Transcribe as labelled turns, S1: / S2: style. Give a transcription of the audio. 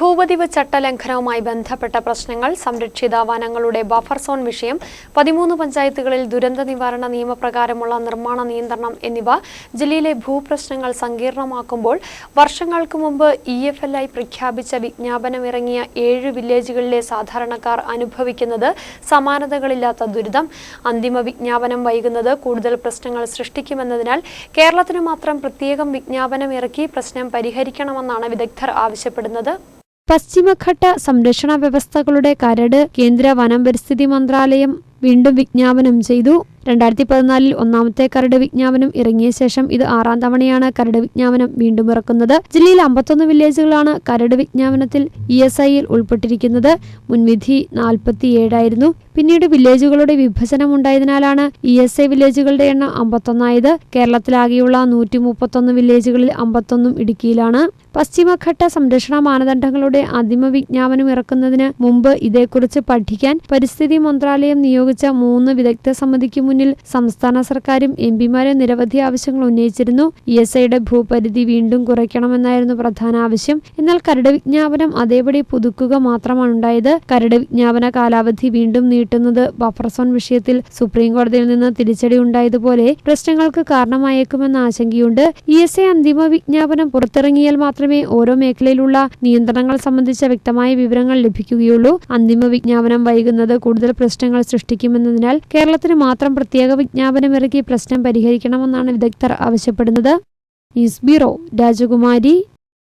S1: ഭൂപതിവ് ചട്ടലംഘനവുമായി ബന്ധപ്പെട്ട പ്രശ്നങ്ങൾ സംരക്ഷിത വനങ്ങളുടെ ബഫർ സോൺ വിഷയം പതിമൂന്ന് പഞ്ചായത്തുകളിൽ ദുരന്ത നിവാരണ നിയമപ്രകാരമുള്ള നിർമ്മാണ നിയന്ത്രണം എന്നിവ ജില്ലയിലെ ഭൂപ്രശ്നങ്ങൾ സങ്കീർണമാക്കുമ്പോൾ വർഷങ്ങൾക്ക് മുമ്പ് ഇ എഫ് എൽ ഐ പ്രഖ്യാപിച്ച വിജ്ഞാപനമിറങ്ങിയ ഏഴ് വില്ലേജുകളിലെ സാധാരണക്കാർ അനുഭവിക്കുന്നത് സമാനതകളില്ലാത്ത ദുരിതം. അന്തിമ വിജ്ഞാപനം വൈകുന്നത് കൂടുതൽ പ്രശ്നങ്ങൾ സൃഷ്ടിക്കുമെന്നതിനാൽ കേരളത്തിന് മാത്രം പ്രത്യേകം വിജ്ഞാപനം ഇറക്കി പ്രശ്നം പരിഹരിക്കണമെന്നാണ് വിദഗ്ധർ ആവശ്യപ്പെടുന്നത്. പശ്ചിമഘട്ട സംരക്ഷണ വ്യവസ്ഥകളുടെ കരട് കേന്ദ്ര വനം പരിസ്ഥിതി മന്ത്രാലയം വീണ്ടും വിജ്ഞാപനം ചെയ്തു. രണ്ടായിരത്തി പതിനാലിൽ ഒന്നാമത്തെ കരട് വിജ്ഞാപനം ഇറങ്ങിയ ശേഷം ഇത് ആറാം തവണയാണ് കരട് വിജ്ഞാപനം വീണ്ടും ഇറക്കുന്നത്. ജില്ലയിൽ അമ്പത്തൊന്ന് വില്ലേജുകളാണ് കരട് വിജ്ഞാപനത്തിൽ ഇ എസ് ഐയിൽ ഉൾപ്പെട്ടിരിക്കുന്നത്. മുൻവിധി നാൽപ്പത്തിയേഴായിരുന്നു. പിന്നീട് വില്ലേജുകളുടെ വിഭജനം ഉണ്ടായതിനാലാണ് ഇ എസ് ഐ വില്ലേജുകളുടെ എണ്ണം അമ്പത്തൊന്നായത്. കേരളത്തിലാകെയുള്ള നൂറ്റി മുപ്പത്തൊന്ന് വില്ലേജുകളിൽ അമ്പത്തൊന്നും ഇടുക്കിയിലാണ്. പശ്ചിമഘട്ട സംരക്ഷണ മാനദണ്ഡങ്ങളുടെ അന്തിമ വിജ്ഞാപനം ഇറക്കുന്നതിന് മുമ്പ് ഇതേക്കുറിച്ച് പഠിക്കാൻ പരിസ്ഥിതി മന്ത്രാലയം നിയോഗിച്ച മൂന്ന് വിദഗ്ധ സമിതിക്ക് മുന്നിൽ സംസ്ഥാന സർക്കാരും എം പിമാരും നിരവധി ആവശ്യങ്ങൾ ഉന്നയിച്ചിരുന്നു. ഇ എസ് ഐയുടെ ഭൂപരിധി വീണ്ടും കുറയ്ക്കണമെന്നായിരുന്നു പ്രധാന ആവശ്യം. എന്നാൽ കരട് വിജ്ഞാപനം അതേപടി പുതുക്കുക മാത്രമാണ് ഉണ്ടായത്. കരട് വിജ്ഞാപന കാലാവധി വീണ്ടും നീട്ടുന്നത് ബഫർ സോൺ വിഷയത്തിൽ സുപ്രീം കോടതിയിൽ നിന്ന് തിരിച്ചടി ഉണ്ടായതുപോലെ പ്രശ്നങ്ങൾക്ക് കാരണമായേക്കുമെന്ന ആശങ്കയുണ്ട്. ഇ എസ് ഐ അന്തിമ വിജ്ഞാപനം പുറത്തിറങ്ങിയാൽ മാത്രമേ ഓരോ മേഖലയിലുള്ള നിയന്ത്രണങ്ങൾ സംബന്ധിച്ച വ്യക്തമായ വിവരങ്ങൾ ലഭിക്കുകയുള്ളൂ. അന്തിമ വിജ്ഞാപനം വൈകുന്നത് കൂടുതൽ പ്രശ്നങ്ങൾ സൃഷ്ടിക്കുമെന്നതിനാൽ കേരളത്തിന് മാത്രം പ്രത്യേക വിജ്ഞാപനമിറക്കി പ്രശ്നം പരിഹരിക്കണമെന്നാണ് വിദഗ്ധർ ആവശ്യപ്പെടുന്നത്. ന്യൂസ് ബ്യൂറോ രാജകുമാരി.